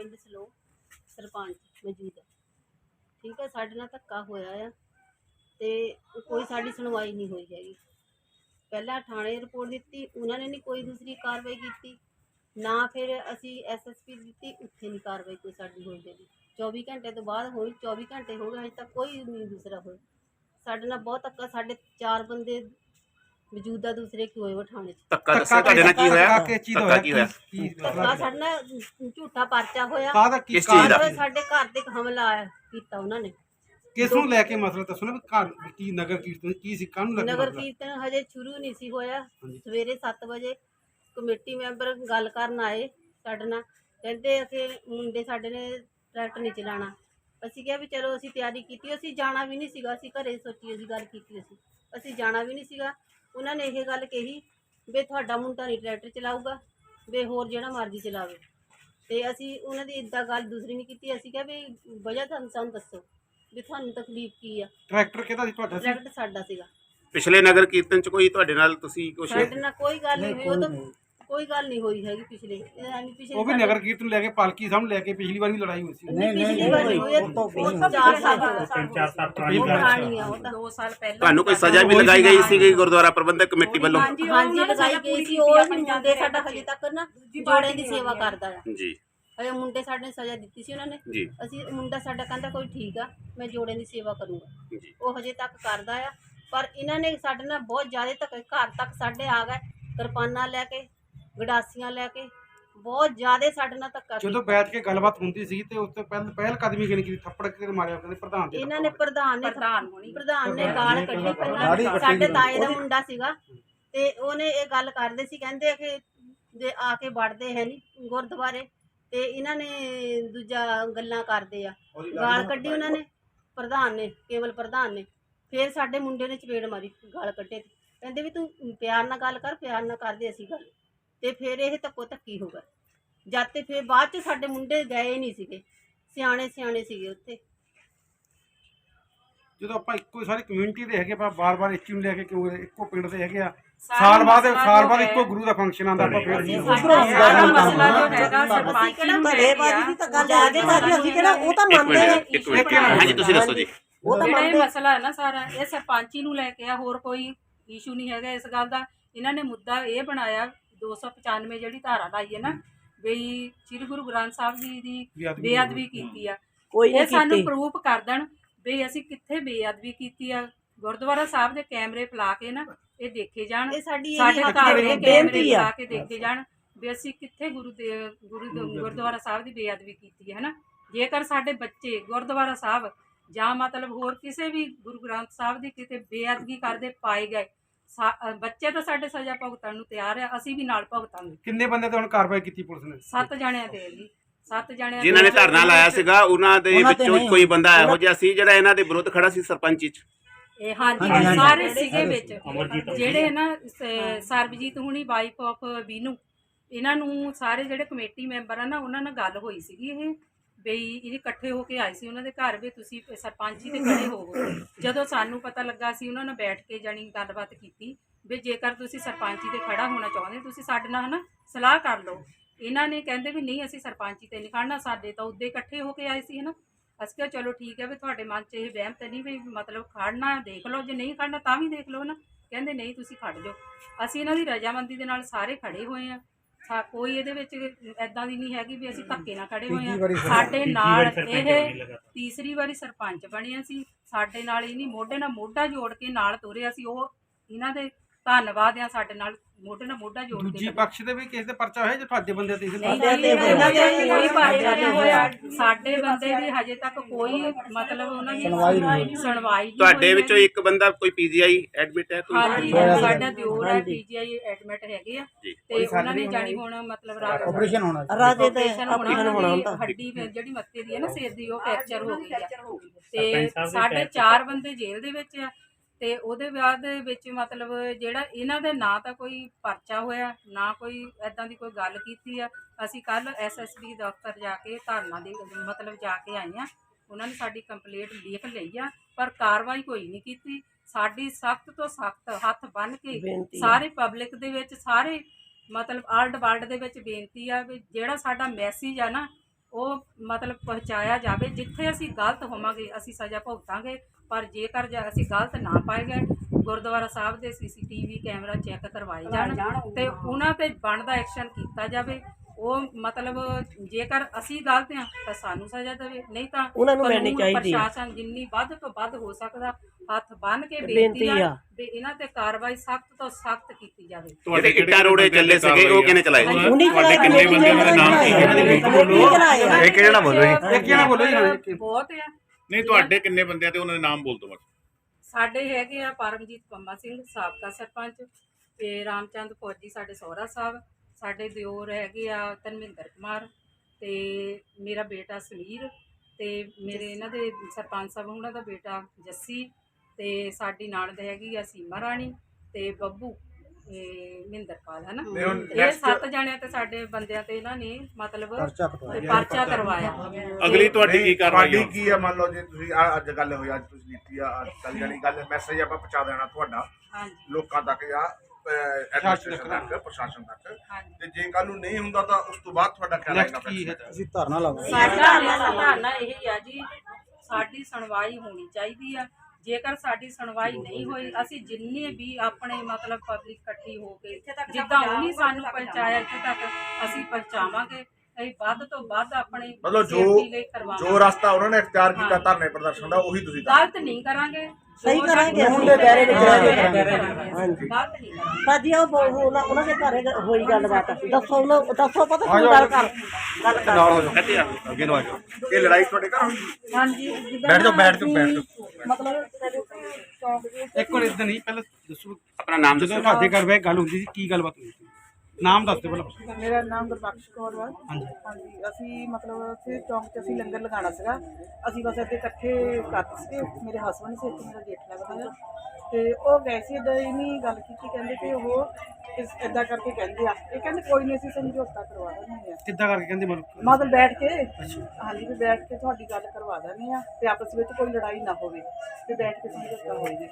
ਪਿੰਡ ਸਲੋ ਸਰਪੰਚ ਮੌਜੂਦ। ਹੈ ਠੀਕ ਹੈ, ਸਾਡੇ ਨਾਲ ਧੱਕਾ ਹੋਇਆ ਆ ਤੇ ਕੋਈ ਸਾਡੀ ਸੁਣਵਾਈ ਨਹੀਂ ਹੋਈ ਹੈਗੀ। ਪਹਿਲਾਂ ਥਾਣੇ ਰਿਪੋਰਟ ਦਿੱਤੀ, ਉਹਨਾਂ ਨੇ ਨਹੀਂ ਕੋਈ ਦੂਸਰੀ ਕਾਰਵਾਈ ਕੀਤੀ, ਨਾ ਫਿਰ ਅਸੀਂ ਐਸਐਸਪੀ ਦਿੱਤੀ, ਉੱਥੇ ਨਹੀਂ ਕਾਰਵਾਈ ਕੋਈ ਸਾਡੀ ਹੋਈ ਹੈਗੀ। 24 ਘੰਟੇ ਤੋਂ ਬਾਅਦ ਹੋਈ 24 ਘੰਟੇ ਹੋ ਗਏ ਅਜੇ ਤੱਕ ਕੋਈ ਨਹੀਂ ਦੂਸਰਾ ਹੋਇਆ। ਸਾਡੇ ਨਾਲ ਬਹੁਤ ਧੱਕਾ, ਸਾਡੇ ਚਾਰ ਬੰਦੇ ਮੌਜੂਦਾ ਦੂਸਰੇ ਕਿਉਂ ਹੋਏ ਥਾਣੇ 'ਚ ਧੱਕਾ ਦੱਸੋ ਤੁਹਾਡੇ ਨਾਲ ਕੀ ਹੋਇਆ? ਧੱਕਾ ਕਿਸ ਚੀਜ਼ ਧੱਕਾ ਕੀ ਹੋਇਆ? ਕੀ ਸਾਡੇ ਝੂਠਾ ਪਰਚਾ ਹੋਇਆ। ਕਾਹਦਾ ਕੀ ਕਿਸ ਚੀਜ਼ ਦਾ? ਕਾਰਨ ਸਾਡੇ ਘਰ ਤੇ ਇੱਕ ਹਮਲਾ ਆਇਆ ਕੀਤਾ ਉਹਨਾਂ ਨੇ। ਕਿਸ ਨੂੰ ਲੈ ਕੇ ਮਸਲਾ ਦੱਸੋ ਨਾ ਵੀ ਘਰ ਕੀ ਨਗਰ ਕੀਰਤਨ ਕੀ ਸੀ ਕਾਹਨੂੰ ਲੈ ਕੇ ਨਗਰ ਮਸਲਾ? ਕੀਰਤਨ ਹਜੇ ਸ਼ੁਰੂ ਨਹੀਂ ਸੀ ਹੋਇਆ। ਹਾਂਜੀ। ਸਵੇਰੇ 7 ਵਜੇ ਕਮੇਟੀ ਮੈਂਬਰ ਗੱਲ ਕਰਨ ਆਏ ਸਾਡੇ ਨਾਲ। ਕਹਿੰਦੇ ਅਸੀਂ ਮੁੰਡੇ ਸਾਡੇ ਨੇ ਟਰੈਕਟਰ ਨਹੀਂ ਚਲਾਣਾ ਅਸੀਂ ਕਿਹਾ ਵੀ ਚਲੋ ਅਸੀਂ ਤਿਆਰੀ ਕੀਤੀ ਅਸੀਂ ਜਾਣਾ ਵੀ ਨਹੀਂ ਸੀਗਾ। ਅਸੀਂ ਘਰੇ ਸੋਚੀ ਅਸੀਂ ਗੱਲ ਕੀਤੀ ਅਸੀਂ। ਅਸੀਂ ਜਾਣਾ ਵੀ ਨਹੀਂ ਸੀਗਾ। ਉਹਨਾਂ ਨੇ ਇਹ ਗੱਲ ਕਹੀ ਵੀ ਤੁਹਾਡਾ ਮੁੰਡਾ ਨਹੀਂ ਟਰੈਕਟਰ ਚਲਾਊਗਾ ਵੀ ਹੋਰ ਜਿਹੜਾ ਮਰਜ਼ੀ ਚਲਾਵੇ। ਤੇ ਅਸੀਂ ਉਹਨਾਂ ਦੀ ਇਦਾਂ ਗੱਲ ਦੂਸਰੀ ਨਹੀਂ ਕੀਤੀ ਅਸੀਂ ਕਿਹਾ ਵੀ ਵਜ੍ਹਾ ਤੁਹਾਨੂੰ ਸਾਨੂੰ ਦੱਸੋ ਵੀ ਤੁਹਾਨੂੰ ਤਕਲੀਫ ਕੀ ਆ। ਟਰੈਕਟਰ ਕਿਹਦਾ ਸੀ ਤੁਹਾਡਾ ਸੀ? ਟਰੈਕਟਰ ਸਾਡਾ ਸੀਗਾ। ਪਿਛਲੇ ਨਗਰ ਕੀਰਤਨ ਚ ਕੋਈ ਤੁਹਾਡੇ ਨਾਲ ਤੁਸੀਂ ਕੁਝ ਸਾਡੇ ਨਾਲ ਕੋਈ ਗੱਲ ਨਹੀਂ ਹੋਈ ਉਹ ਤਾਂ ਕੋਈ ਗੱਲ ਨਹੀਂ ਹੋਈ ਹੈਗੀ ਪਿਛਲੇ ਯਾਨੀ ਪਿਛਲੇ ਉਹ ਵੀ ਨਗਰ ਕੀਰਤਨ ਲੈ ਕੇ ਪਾਲਕੀ ਸਾਹਮਣੇ ਲੈ ਕੇ ਪਿਛਲੀ ਵਾਰ ਵੀ ਲੜਾਈ ਹੋਈ ਸੀ। ਨਹੀਂ ਪਿਛਲੀ ਵਾਰ ਨਹੀਂ ਹੋਈ ਉਹ ਤਾਂ ਚਾਰ ਸਾਲ ਚਾਰ ਸਾਲ ਉਹ ਪੁਰਾਣੀ ਪੁਰਾਣੀ ਆ ਉਹ ਤਾਂ। ਦੋ ਸਾਲ ਪਹਿਲਾਂ ਤੁਹਾਨੂੰ ਕੋਈ ਸਜ਼ਾ ਵੀ ਲਗਾਈ ਗਈ ਸੀਗੀ ਗੁਰਦੁਆਰਾ ਪ੍ਰਬੰਧਕ ਕਮੇਟੀ ਵੱਲੋਂ? ਹਾਂਜੀ ਲਗਾਈ ਗਈ ਸੀ ਉਹ ਵੀ ਮੁੰਡੇ ਸਾਡਾ ਹਜੇ ਤੱਕ ਨਾ ਜੋੜੇ ਦੀ ਸੇਵਾ ਕਰਦਾ ਆ ਜੀ। ਹਜੇ ਮੁੰਡੇ ਸਾਡੇ ਨੇ ਸਜ਼ਾ ਦਿੱਤੀ ਸੀ ਉਹਨਾਂ ਨੇ। ਜੀ। ਅਸੀਂ ਮੁੰਡਾ ਸਾਡਾ ਕਹਿੰਦਾ ਕੋਈ ਠੀਕ ਆ ਮੈਂ ਜੋੜੇ ਦੀ ਸੇਵਾ ਕਰੂੰਗਾ। ਜੀ। ਉਹ ਹਜੇ ਤੱਕ ਕਰਦਾ ਆ। ਪਰ ਇਹਨਾਂ ਨੇ ਸਾਡੇ ਨਾਲ ਬਹੁਤ ਜ਼ਿਆਦਾ ਤੱਕ ਘਰ ਤੱਕ ਸਾਡੇ ਆ ਗਏ। ਕਿਰਪਾਨਾਂ ਲੈ ਕੇ ਗੜਾਸੀਆਂ ਲੈ ਕੇ ਬਹੁਤ ਜ਼ਿਆਦਾ ਸਾਡੇ ਨਾਲ ਧੱਕਾ ਜਦੋਂ ਬੈਠ ਕੇ ਗੱਲਬਾਤ ਹੁੰਦੀ ਸੀ ਤੇ ਉਸ ਤੋਂ ਪਹਿਲ ਪਹਿਲ ਕਦਮੀ ਕਿਹਨੇ ਕੀਤੀ ਥੱਪੜ ਕਿਹਨੇ ਮਾਰਿਆ ਕਹਿੰਦੇ ਪ੍ਰਧਾਨ ਦੇ ਇਹਨਾਂ ਨੇ ਪ੍ਰਧਾਨ ਨੇ ਪ੍ਰਧਾਨ ਹੋਣੀ। ਪ੍ਰਧਾਨ ਨੇ ਗਾਲ ਕੱਢੀ ਪਹਿਲਾਂ। ਸਾਡੇ। ਤਾਏ ਦਾ ਮੁੰਡਾ ਸੀਗਾ ਤੇ ਉਹਨੇ ਇਹ ਗੱਲ ਕਰਦੇ ਸੀ ਕਹਿੰਦੇ ਕਿ ਜੇ ਆ ਕੇ ਵੜਦੇ ਹੈ ਨਹੀਂ ਗੁਰਦੁਆਰੇ ਤੇ ਇਹਨਾਂ ਨੇ ਦੂਜਾ ਗੱਲਾਂ ਕਰਦੇ ਆ। ਗਾਲ ਕੱਢੀ ਉਹਨਾਂ ਨੇ ਪ੍ਰਧਾਨ ਨੇ ਕੇਵਲ ਪ੍ਰਧਾਨ ਨੇ। ਫਿਰ ਸਾਡੇ ਮੁੰਡੇ ਨੇ ਚਪੇੜ ਮਾਰੀ ਗਾਲ ਕੱਢੇ ਕਹਿੰਦੇ ਵੀ ਤੂੰ ਪਿਆਰ ਨਾਲ ਗੱਲ ਕਰ ਪਿਆਰ ਨਾਲ ਕਰਦੇ ਅਸੀਂ ਗੱਲ। ਤੇ ਫਿਰ ਇਹ ਧੱਕੋ ਧੱਕੀ ਹੋ ਗਿਆ ਜਦ ਤੇ ਫਿਰ ਬਾਅਦ ਚ ਸਾਡੇ ਮੁੰਡੇ ਗਏ ਨਹੀਂ ਸੀਗੇ। ਸਿਆਣੇ ਸਿਆਣੇ ਸੀਗੇ ਉੱਥੇ। ਜਦੋਂ ਆਪਾਂ ਇੱਕੋ ਹੀ ਸਾਰੀ ਕਮਿਊਨਿਟੀ ਦੇ ਹੈਗੇ ਆਪਾਂ ਬਾਰ-ਬਾਰ ਇੱਕੀ ਨੂੰ ਲੈ ਕੇ ਕਿਉਂ ਇੱਕੋ ਪਿੰਡ ਦੇ ਹੈਗੇ ਆ। ਸਾਲ ਬਾਅਦ ਸਾਲ ਬਾਅਦ ਇੱਕੋ ਗੁਰੂ ਦਾ ਫੰਕਸ਼ਨ ਆਉਂਦਾ ਆਪਾਂ ਫਿਰ ਨਹੀਂ ਸਾਡਾ ਮਸਲਾ ਜੋ ਹੈਗਾ ਸਰਪੰਚ ਨੂੰ ਬਾਜੀ ਆ। ਦੀ ਤਾਂ ਗੱਲ ਜ਼ਿਆਦੇ ਸਾਡੀ ਅਸੀਂ ਕਿਹੜਾ ਉਹ ਤਾਂ ਇੱਕ ਮੰਨਦੇ ਆ। ਇੱਕ ਮਿੰਟ ਹਾਂਜੀ ਤੁਸੀਂ ਦੱਸੋ ਜੀ। ਉਹ ਤਾਂ ਮੰਨਦੇ ਮਸਲਾ ਹੈ ਨਾ ਸਾਰਾ। ਇਹ ਸਰਪੰਚੀ ਨੂੰ ਲੈ ਕੇ ਆ ਹੋਰ ਕੋਈ ਇਸ਼ੂ ਨਹੀਂ ਹੈਗਾ ਇਸ ਗੱਲ ਦਾ। ਇਹਨਾਂ ਨੇ ਮੁੱਦਾ ਇਹ ਬਣਾਇਆ 295 ਜਿਹੜੀ ਧਾਰਾ ਲਾਈ ਹੈ ਨਾ ਵੀ ਸ੍ਰੀ ਗੁਰੂ ਗ੍ਰੰਥ ਸਾਹਿਬ ਜੀ ਦੀ ਬੇਅਦਬੀ ਕੀਤੀ। ਆ। ਕੋਈ ਇਹ ਸਾਨੂੰ ਪ੍ਰੂਫ ਕਰ ਦੇਣ ਵੀ ਅਸੀਂ ਕਿੱਥੇ ਬੇਅਦਬੀ ਕੀਤੀ ਆ। ਗੁਰਦੁਆਰਾ ਸਾਹਿਬ ਦੇ ਕੈਮਰੇ ਪਲਾ ਕੇ ਨਾ ਇਹ ਦੇਖੇ ਜਾਣ। ਇਹ ਸਾਡੀ ਘਰ ਦੇ ਬੇਨਤੀ ਕੈਮਰੇ ਆ। ਲਾ ਕੇ ਦੇਖੇ ਜਾਣ ਵੀ ਅਸੀਂ ਕਿੱਥੇ ਗੁਰੂ ਦੇ ਗੁਰੂ ਦੇ- ਗੁਰਦੁਆਰਾ ਸਾਹਿਬ ਦੀ ਬੇਅਦਬੀ ਕੀਤੀ ਹੈ ਹਨਾ? ਜੇਕਰ ਸਾਡੇ ਬੱਚੇ ਗੁਰਦੁਆਰਾ ਸਾਹਿਬ ਜਾਂ ਮਤਲਬ ਹੋਰ ਕਿਸੇ ਵੀ ਗੁਰੂ ਗ੍ਰੰਥ ਸਾਹਿਬ ਦੀ ਕਿਤੇ ਬੇਅਦਬੀ ਕਰਦੇ ਪਾਏ ਗਏ ਸਾ- ਅ, ਬੱਚੇ ਤਾਂ ਸਾਡੇ ਸਜ਼ਾ ਭੁਗਤਣ ਨੂੰ ਤਿਆਰ ਆ ਅਸੀਂ ਵੀ ਨਾਲ ਭੁਗਤਾਂਗੇ। ਕਿੰਨੇ ਬੰਦੇ ਤੇ ਹੁਣ ਕਾਰਵਾਈ ਕੀਤੀ ਪੁਲਿਸ ਨੇ? ਸੱਤ ਜਣਿਆਂ ਦੇ ਜੀ। ਸੱਤ ਜਣਿਆਂ ਜਿਨ੍ਹਾਂ ਨੇ ਧਰਨਾ ਲਾਇਆ ਸੀਗਾ ਉਹਨਾਂ ਦੇ ਉਹਨਾਂ ਤੇ ਵਿੱਚੋਂ ਨਹੀਂ। ਕੋਈ ਬੰਦਾ ਇਹੋ ਜਿਹਾ ਸੀ ਜਿਹੜਾ ਇਹਨਾਂ ਦੇ ਵਿਰੁੱਧ ਖੜਾ ਸੀ ਸਰਪੰਚੀ ਚ? ਇਹ ਹਾਂਜੀ ਹਾਂਜੀ, ਹਾਂਜੀ। ਸਾਰੇ ਸੀਗੇ ਵਿੱਚ। ਜਿਹੜੇ ਨਾ ਸ- ਸਰਬਜੀਤ ਹੁਣੀ ਵਾਈਫ ਆਫ ਬੀਨੂ ਇਹਨਾਂ ਨੂੰ ਸਾਰੇ ਜਿਹੜੇ ਕਮੇਟੀ ਮੈਂਬਰ ਆ ਨਾ ਉਹਨਾਂ ਨਾਲ ਗੱਲ ਹੋਈ ਸੀਗੀ ਇਹ। ਬਈ ਇਹ ਇਕੱਠੇ ਹੋ ਕੇ ਆਏ ਸੀ ਉਹਨਾਂ ਦੇ ਘਰ ਵੀ ਤੁਸੀਂ ਸਰਪੰਚ ਸਰਪੰਚੀ ਤੇ ਖੜੇ ਹੋਵੋ ਜਦੋਂ ਸਾਨੂੰ ਪਤਾ ਲੱਗਾ ਸੀ ਉਹਨਾਂ ਨਾਲ ਬੈਠ ਕੇ ਜਾਣੀ ਗੱਲਬਾਤ ਕੀਤੀ ਵੀ ਜੇਕਰ ਤੁਸੀਂ ਸਰਪੰਚ ਸਰਪੰਚੀ ਤੇ ਖੜਾ ਹੋਣਾ ਚਾਹੁੰਦੇ ਤੁਸੀਂ ਸਾਡੇ ਨਾਲ ਹਨਾ ਸਲਾਹ ਕਰ ਲਓ। ਇਹਨਾਂ ਨੇ ਕਹਿੰਦੇ ਵੀ ਨਹੀਂ, ਅਸੀਂ ਸਰਪੰਚੀ ਤੇ ਨਹੀਂ ਖੜਨਾ, ਸਾਡੇ ਤਾਂ ਉੱਦੇ ਇਕੱਠੇ ਹੋ ਕੇ ਆਏ ਸੀ ਹਨਾ। ਅਸੀਂ ਕਿਹਾ ਚਲੋ ਠੀਕ ਹੈ ਵੀ ਤੁਹਾਡੇ ਮਨ 'ਚ ਇਹ ਵਹਿਮ ਤਾਂ ਨਹੀਂ ਵੀ ਮਤਲਬ ਖੜਨਾ ਦੇਖ ਲਓ, ਜੇ ਨਹੀਂ ਖੜਨਾ ਤਾਂ ਵੀ ਦੇਖ ਲਓ ਨਾ ਕਹਿੰਦੇ ਨਹੀਂ, ਤੁਸੀਂ ਖੜ ਜਾਓ। ਅਸੀਂ ਇਹਨਾਂ ਦੀ ਰਜਾਮੰਦੀ ਦੇ ਨਾਲ ਸਾਰੇ ਖੜੇ ਹੋਏ ਆ ਸਾ- ਕੋਈ ਇਹਦੇ ਵਿੱਚ ਐਦਾਂ ਦੀ ਨਹੀਂ ਹੈਗੀ ਵੀ ਅਸੀਂ ਧੱਕੇ ਨਾਲ ਖੜੇ ਹੋਏ ਆ ਸਾਡੇ ਨਾਲ ਇਹ ਤੀਸਰੀ ਵਾਰੀ ਸਰਪੰਚ ਬਣਿਆ ਸੀ ਸਾਡੇ ਨਾਲ ਇਹਨੀ ਮੋਢੇ ਨਾਲ ਮੋਢਾ ਜੋੜ ਕੇ ਨਾਲ ਤੁਰਿਆ ਸੀ ਉਹ ਇਹਨਾਂ ਦੇ ਧੰਨਵਾਦ ਆ ਸਾਡੇ ਨਾਲ ਮੋਢੇ ਨਾਲ ਮੋਢਾ ਜੋੜ ਕੇ ਦੂਜੀ ਪੱਖ ਦੇ ਵੀ ਕਿਸੇ ਦੇ ਪਰਚਾ ਹੋਇਆ ਜੇ ਤੁਹਾਡੇ ਬੰਦੇ ਤੇ ਕਿਸੇ ਨਹੀਂ ਪਰਚਾ ਨਹੀਂ ਇਹਨਾਂ ਦੇ ਕੋਈ ਪਰਚਾ ਨਹੀਂ ਹੋਇਆ। ਸਾਡੇ ਬੰਦੇ ਦੀ ਹਜੇ ਤੱਕ ਕੋਈ ਮਤਲਬ ਉਹਨਾਂ ਦੀ ਸੁਣਵਾਈ ਨਹੀਂ ਸੁਣਵਾਈ ਤੁਹਾਡੇ ਹੋਈ। ਵਿੱਚੋਂ ਇੱਕ ਬੰਦਾ ਕੋਈ ਪੀਜੀਆਈ ਐਡਮਿਟ ਹੈ? ਕੋਈ ਸਾਡਾ ਦਿਓਰ ਹੈ ਪੀਜੀਆਈ ਐਡਮਿਟ ਹੈਗੇ ਆ। ਜੀ। ਤੇ ਉਹਨਾਂ ਨੇ ਜਾਣੀ ਹੁਣ। ਮਤਲਬ ਆਪਰੇਸ਼ਨ ਹੋਣਾ। ਰਾਜੇ ਤੇ ਆਪਰੇਸ਼ਨ ਆਪਰੇਸ਼ਨ ਹੋਣਾ ਹੋਣਾ ਹੁੰਦਾ। ਹੱਡੀ ਫਿਰ ਜਿਹੜੀ ਮੱਥੇ ਦੀ ਹੈ ਨਾ ਸਿਰ ਦੀ ਉਹ ਫ੍ਰੈਕਚਰ ਹੋ ਗਈ ਆ। ਤੇ ਸਾਡੇ ਚਾਰ ਬੰਦੇ ਜੇਲ੍ਹ ਦੇ ਵਿੱਚ ਆ। ਤੇ ਉਹਦੇ ਬਾਅਦ ਦੇ ਵਿੱਚ ਮਤਲਬ ਜਿਹੜਾ ਇਹਨਾਂ ਦੇ ਨਾਂ ਤਾਂ ਕੋਈ ਪਰਚਾ ਹੋਇਆ ਨਾ ਕੋਈ ਐਦਾਂ ਦੀ ਕੋਈ ਗੱਲ ਕੀਤੀ ਆ। ਅਸੀਂ ਕੱਲ ਐਸਐਸਬੀ ਦਫ਼ਤਰ ਜਾ ਕੇ ਧਰਨਾ ਦੇ ਮਤਲਬ ਜਾ ਕੇ ਆਏ ਆ। ਉਹਨਾਂ ਨੇ ਸਾਡੀ ਕੰਪਲੇਂਟ ਲਿਖ ਲਈ ਆ ਪਰ ਕਾਰਵਾਈ ਕੋਈ ਨਹੀਂ ਕੀਤੀ। ਸਾਡੀ ਸਖਤ ਤੋਂ ਸਖਤ ਹੱਥ ਬੰਨ ਕੇ। ਸਾਰੇ ਪਬਲਿਕ ਦੇ ਵਿੱਚ ਸਾਰੇ ਮਤਲਬ ਆਲਡ ਵਰਲਡ ਦੇ ਵਿੱਚ ਬੇਨਤੀ ਆ ਵੀ ਜਿਹੜਾ ਸਾਡਾ ਮੈਸੇਜ ਆ ਨਾ ਉਹ ਮਤਲਬ ਪਹੁੰਚਾਇਆ ਜਾਵੇ ਜਿੱਥੇ ਅਸੀਂ ਗਲਤ ਹੋਵਾਂਗੇ ਅਸੀਂ ਸਜ਼ਾ ਭੁਗਤਾਂਗੇ ਪਰ ਜੇਕਰ ਜੇ ਅਸੀਂ ਗਲਤ ਨਾ ਪਾਏ ਗਏ ਗੁਰਦੁਆਰਾ ਸਾਹਿਬ ਦੇ ਸੀਸੀਟੀਵੀ ਕੈਮਰਾ ਚੈੱਕ ਕਰਵਾਏ ਜਾਣ ਤੇ ਉਹਨਾਂ ਤੇ ਬਣਦਾ ਐਕਸ਼ਨ ਕੀਤਾ ਜਾਵੇ ਉਹ ਮਤਲਬ ਜੇਕਰ ਅਸੀਂ ਗਲਤ ਹਾਂ ਤਾਂ ਸਾਨੂੰ ਸਜ਼ਾ ਦੇਵੇ ਨਹੀਂ ਤਾਂ ਉਹਨਾਂ ਨੂੰ ਮਿਲਣੀ ਕਾਨੂੰਨ ਚਾਹੀਦੀ ਆ। ਪ੍ਰਸ਼ਾਸਨ ਜਿੰਨੀ ਵੱਧ ਤੋਂ ਵੱਧ ਹੋ ਸਕਦਾ ਹੱਥ ਬੰਨ ਕੇ ਬੇਨਤੀ ਆ। ਵੀ ਇਹਨਾਂ ਤੇ ਕਾਰਵਾਈ ਸਖਤ ਤੋਂ ਸਖਤ ਕੀਤੀ ਜਾਵੇ। ਜਿਹੜੇ ਇੱਟਾਂ ਰੋੜੇ ਚੱਲੇ ਸੀਗੇ ਉਹ ਕਿਹਨੇ ਚਲਾਏ? ਤੁਹਾਡੇ ਕਿੰਨੇ ਬੰਦਿਆਂ ਦੇ ਨਾਮ ਕੀ ਇਹਨਾਂ ਦੇ ਵਿੱਚ ਬੋਲੋ ਚਲਾਏ। ਇੱਕ ਜਿਹੜਾ ਬੋਲੋ ਜੀ। ਇੱਕ ਜਣਾ ਬੋਲੋ ਜੀ। ਹਾਂ, ਬਹੁਤ ਆ। ਨਹੀਂ ਤੁਹਾਡੇ ਕਿੰਨੇ ਬੰਦੇ ਆ ਤੇ ਉਹਨਾਂ ਦੇ ਨਾਮ ਬੋਲ ਦੋ ਬਸ। ਸਾਡੇ ਹੈਗੇ ਆ ਪਰਮਜੀਤ ਪੰਮਾ ਸਿੰਘ ਸਾਬਕਾ ਸਰਪੰਚ ਤੇ ਰਾਮਚੰਦ ਫੌਜੀ ਸਾਡੇ ਸਹੁਰਾ ਸਾਹਿਬ ਸਾਡੇ ਦਿਓਰ ਹੈਗੇ ਆ ਧਨਵਿੰਦਰ ਕੁਮਾਰ ਤੇ ਮੇਰਾ ਬੇਟਾ ਸਮੀਰ ਤੇ ਮੇਰੇ ਇਹਨਾਂ ਦੇ ਸਰਪੰਚ ਸਾਹਿਬ ਉਹਨਾਂ ਦਾ ਬੇਟਾ ਜੱਸੀ ਤੇ ਸਾਡੀ ਨਣਦ ਹੈਗੀ ਆ ਸੀਮਾ ਰਾਣੀ ਤੇ ਬੱਬੂ ਇਹ ਮਹਿੰਦਰਪਾਲ ਹੈ ਨਾ ਇਹ ਸੱਤ ਜਣਿਆਂ ਤੇ ਸਾਡੇ ਬੰਦਿਆਂ ਤੇ ਇਹਨਾਂ ਨੇ ਮਤਲਬ ਪਰਚਾ ਕਰਵਾਇਆ। ਅਗਲੀ ਤੁਹਾਡੀ ਕੀ ਕਾਰਵਾਈ ਤੁਹਾਡੀ ਕੀ ਆ? ਮੰਨ ਲਓ ਜੇ ਤੁਸੀਂ ਆਹ ਅੱਜ ਗੱਲ ਹੋਈ ਅੱਜ ਤੁਸੀਂ ਕੀਤੀ ਆ ਅੱਜ ਚੱਲ ਜਾਣੀ ਗੱਲ ਮੈਸੇਜ ਆਪਾਂ ਪਹੁੰਚਾ ਦੇਣਾ ਤੁਹਾਡਾ। ਹਾਂਜੀ। ਲੋਕਾਂ ਤੱਕ ਜਾਂ ਐਡਮਿਨਿਸਟ੍ਰੇਸ਼ਨ ਤੱਕ। ਪ੍ਰਸ਼ਾਸਨ ਤੱਕ। ਹਾਂਜੀ। ਤੇ ਜੇ ਕੱਲ ਨੂੰ ਨਹੀਂ ਹੁੰਦਾ ਤਾਂ ਉਸ ਤੋਂ ਬਾਅਦ ਤੁਹਾਡਾ ਖਿਆਲ ਆਏਗਾ ਹੈ? ਫੈਸਲੇ ਦਾ। ਸਾਡਾ ਧਾਰਨਾ ਇਹ ਆ ਜੀ ਸਾਡੀ ਸੁਣਵਾਈ ਹੋਣੀ ਚਾਹੀਦੀ ਆ। ਜੇਕਰ ਸਾਡੀ ਸੁਣਵਾਈ ਨਹੀਂ ਹੋਈ ਅਸੀਂ ਜਿੰਨੇ ਵੀ ਆਪਣੇ ਮਤਲਬ ਪਬਲਿਕ ਇਕੱਠੀ ਹੋ ਕੇ ਜਿੱਦਾਂ ਉਹਨੇ ਸਾਨੂੰ ਪਹੁੰਚਾਇਆ? ਇੱਥੇ ਤੱਕ ਅਸੀਂ ਪਹੁੰਚਾਵਾਂਗੇ। ਅਸੀਂ ਵੱਧ ਤੋਂ ਵੱਧ ਆਪਣੇ ਮਤਲਬ ਜੋ ਲਈ ਜੋ ਰਸਤਾ ਉਹਨਾਂ ਨੇ ਇਖਤਿਆਰ ਕੀਤਾ। ਧਰਨੇ ਪ੍ਰਦਰਸ਼ਨ ਦਾ ਉਹੀ ਤੁਸੀਂ ਗਲਤ ਨਹੀਂ ਕਰਾਂਗੇ। ਸਹੀ ਕਰਾਂਗੇ, ਅਸੀਂ। ਦੇ ਦਾਇਰੇ ਵਿੱਚ ਰਹਿ ਕੇ ਹਾਂਜੀ। ਭਾਜੀ ਉਹ ਬੋ- ਉਹਨਾਂ ਉਹਨਾਂ ਦੇ ਘਰੇ ਹੋਈ ਗੱਲਬਾਤ। ਦੱਸੋ ਉਹਨਾਂ ਦੱਸੋ ਪਤਾ ਕੀ ਗੱਲ ਕਰ। ਗੱਲ ਕਰ। ਇੱਥੇ ਆ ਅੱਗੇ ਨੂੰ ਆ ਜਾਓ। ਇਹ ਲੜਾਈ ਤੁਹਾਡੇ ਘਰ ਹੋਈ? ਹਾਂਜੀ ਬੈਠ ਜਾਓ ਬੈਠ ਜਾਓ ਬੈਠ ਜਾਓ। ਮਤਲਬ ਸਾਡੇ ਚੌਂਕ ਦੇ ਇੱਕ ਵਾਰ ਇਦਾਂ ਨਹੀਂ ਪਹਿਲਾਂ ਦੱਸੋ। ਆਪਣਾ ਨਾਮ ਜਦੋਂ ਦੱਸੋ। ਤੁਹਾਡੇ ਘਰ ਗੱਲ ਹੁੰਦੀ ਸੀ ਕੀ ਗੱਲਬਾਤ ਹੋਈ? ਨਾਮ ਦੱਸ ਦਿਓ ਪਹਿਲਾਂ ਮੇਰਾ ਨਾਮ ਗੁਰਬਖਸ਼ ਕੌਰ ਵਾ ਹਾਂਜੀ। ਹਾਂਜੀ ਅਸੀਂ ਮਤਲਬ ਉੱਥੇ ਚੌਂਕ 'ਚ ਅਸੀਂ ਲੰਗਰ ਲਗਾਉਣਾ ਸੀਗਾ। ਅਸੀਂ ਬਸ ਇੱਥੇ ਇਕੱਠੇ ਕਰਦੇ ਸੀਗੇ ਮੇਰੇ ਹਸਬੰਡ ਸੀ ਇੱਥੇ ਮੇਰਾ ਜੇਠ ਲੱਗਦਾ ਤੇ ਉਹ ਗਏ ਸੀ ਇਦਾਂ ਹੀ ਨਹੀਂ ਗੱਲ ਕੀਤੀ ਕਹਿੰਦੇ ਕਿ ਉਹ ਇਸ ਇਦਾਂ ਕਰਕੇ ਕਹਿੰਦੇ ਆ। ਇਹ ਕਹਿੰਦੇ ਕੋਈ ਨਹੀਂ ਅਸੀਂ ਸਮਝੌਤਾ ਕਰਵਾ ਦਿੰਦੇ ਆ। ਕਿੱਦਾਂ ਕਰਕੇ ਕਹਿੰਦੇ ਮਤਲਬ ਮਤਲਬ ਬੈਠ ਕੇ ਹਾਂਜੀ ਵੀ ਬੈਠ ਕੇ ਤੁਹਾਡੀ ਗੱਲ ਕਰਵਾ ਦਿੰਦੇ ਆ ਤੇ ਆਪਸ ਵਿੱਚ ਕੋਈ ਲੜਾਈ ਨਾ ਹੋਵੇ ਤੇ ਬੈਠ ਕੇ ਸਮਝੌਤਾ ਹੋਏ ਜੀ।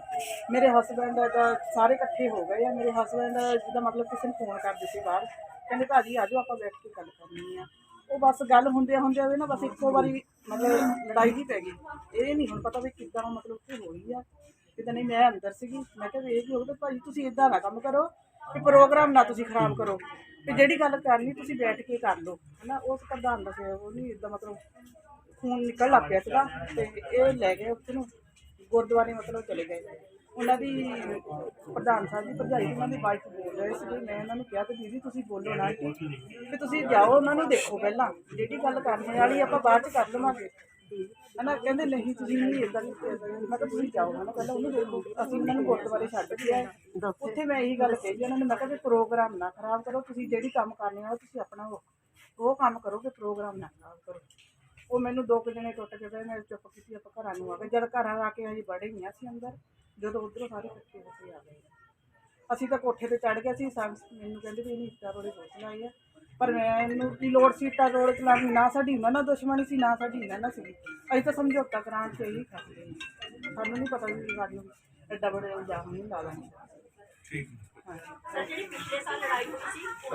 ਮੇਰੇ ਹਸਬੰਡ ਦਾ ਸਾਰੇ ਇਕੱਠੇ ਹੋ ਗਏ ਆ। ਮੇਰੇ ਹਸਬੰਡ ਜਿਹਦਾ ਮਤਲਬ ਕਿਸੇ ਨੂੰ ਫੋਨ ਕਰਦੇ ਸੀ ਬਾਹਰ। ਕਹਿੰਦੇ ਭਾਜੀ ਆ ਜਾਓ ਆਪਾਂ ਬੈਠ ਕੇ ਗੱਲ ਕਰਨੀ ਆ। ਉਹ ਬਸ ਗੱਲ ਹੁੰਦੇ ਹੁੰਦੇ ਹੋਵੇ ਨਾ ਬਸ ਇੱਕੋ ਵਾਰੀ ਮਤਲਬ ਲੜਾਈ ਹੀ ਪੈ ਗਈ। ਇਹ ਨਹੀਂ ਹੁਣ ਪਤਾ ਵੀ ਕਿੱਦਾਂ ਮਤਲਬ ਹੋਈ ਆ। ਕਿਦਾਂ ਨਹੀਂ ਮੈਂ ਅੰਦਰ ਸੀਗੀ। ਮੈਂ ਕਿਹਾ ਵੀ ਇਹ ਕੀ ਹੋ ਗਿਆ ਭਾਜੀ ਤੁਸੀਂ ਇਦਾਂ ਨਾ ਕੰਮ ਕਰੋ। ਕਿ ਪ੍ਰੋਗਰਾਮ ਨਾ ਤੁਸੀਂ ਖਰਾਬ ਕਰੋ। ਤੇ ਜਿਹੜੀ ਗੱਲ ਕਰਨੀ ਤੁਸੀਂ ਬੈਠ ਕੇ ਕਰ ਲਓ। ਹਨਾ, ਉਸ ਪ੍ਰਧਾਨ ਦਾ ਫਿਰ ਉਹ ਨਹੀਂ ਇਦਾਂ ਮਤਲਬ ਖੂਨ ਨਿਕਲ ਲੱਗ ਪਿਆ ਸੀਗਾ ਤੇ ਇਹ ਲੈ ਗਏ ਉੱਥੇ ਨੂੰ, ਗੁਰਦੁਆਰੇ ਮਤਲਬ ਚਲੇ ਗਏ। ਉਹਨਾਂ ਦੀ ਪ੍ਰਧਾਨ ਸਾਹਿਬ ਦੀ ਭਰਜਾਈ ਉਹਨਾਂ ਦੀ ਵਾਈਫ ਬੋਲ ਰਹੇ ਸੀ ਮੈਂ ਉਹਨਾਂ ਨੂੰ ਕਿਹਾ ਕਿ ਦੀਦੀ ਤੁਸੀਂ ਬੋਲੋ ਨਾ। ਕਿ ਤੁਸੀਂ ਜਾਓ, ਉਹਨਾਂ ਨੂੰ ਦੇਖੋ ਪਹਿਲਾਂ। ਜਿਹੜੀ ਗੱਲ ਕਰਨੀ ਵਾਲੀ ਆਪਾਂ ਬਾਅਦ ਚ ਕਰ ਲਵਾਂਗੇ। ਹਨਾ, ਕਹਿੰਦੇ ਨਹੀਂ, ਤੁਸੀਂ ਨਹੀਂ ਇਦਾਂ ਨਹੀਂ ਮੈਂ ਕਿਹਾ, ਤੁਸੀਂ ਜਾਓ। ਹਨਾ ਪਹਿਲਾਂ ਉਹਨੂੰ ਦੇਖੋ, ਅਸੀਂ ਉਹਨਾਂ ਨੂੰ ਗੁਰਦੁਆਰੇ ਛੱਡ ਕੇ ਆਏ। ਉੱਥੇ ਮੈਂ ਇਹੀ ਗੱਲ ਕਹੀ ਉਹਨਾਂ ਨੇ, ਮੈਂ ਕਿਹਾ, ਵੀ ਪ੍ਰੋਗਰਾਮ ਨਾ ਖਰਾਬ ਕਰੋ, ਤੁਸੀਂ ਜਿਹੜੀ ਕੰਮ ਕਰਨੇ ਵਾਲਾ, ਤੁਸੀਂ ਆਪਣਾ ਉਹ ਉਹ ਕੰਮ ਕਰੋ ਕਿ ਪ੍ਰੋਗਰਾਮ ਨਾ ਖਰਾਬ ਕਰੋ। ਉਹ ਮੈਨੂੰ ਦੋ ਕੁ ਦਿਨੇ ਟੁੱਟ ਕੇ ਗਏ ਮੈਂ ਚੁੱਪ ਕੀਤੀ, ਆਪਾਂ ਘਰਾਂ ਨੂੰ ਆ ਗਏ। ਜਦ ਘਰਾਂ ਆ ਕੇ ਅਸੀਂ ਬੜੇ ਹੀ ਸੀ ਅੰਦਰ, ਜਦੋਂ ਉਧਰੋਂ ਸਾਰੇ ਇਕੱਠੇ ਹੋ ਕੇ ਆ ਗਏ। ਅਸੀਂ ਤਾਂ ਕੋਠੇ ਤੇ ਚੜ ਗਏ ਸੀ ਸਾਨੂੰ ਮੈਨੂੰ ਕਹਿੰਦੇ ਵੀ ਇਹਨੂੰ ਇੱਟਾਂ ਰੋੜੇ ਬਹੁਤ ਲਾਈ ਆ। ਪਰ ਮੈਨੂੰ ਕੀ ਲੋੜ ਸੀ ਇੱਟਾਂ ਰੋੜੇ ਚਲਾਉਣ ਨਾ ਸਾਡੀ ਉਹਨਾਂ ਨਾਲ ਦੁਸ਼ਮਣੀ ਸੀ ਨਾ ਸਾਡੀ ਇਹਨਾਂ ਨਾਲ ਸੀ। ਅਸੀਂ ਤਾਂ ਸਮਝੌਤਾ ਕਰਾਉਣ ਤੇ ਹੀ ਕਰਦੇ ਹਾਂ ਸਾਨੂੰ ਨਹੀਂ ਪਤਾ ਵੀ ਸਾਨੂੰ ਐਡਾ ਬੜਾ ਇਲਜ਼ਾਮ ਨਹੀਂ ਲਾ ਲਾਂਗੇ। ਠੀਕ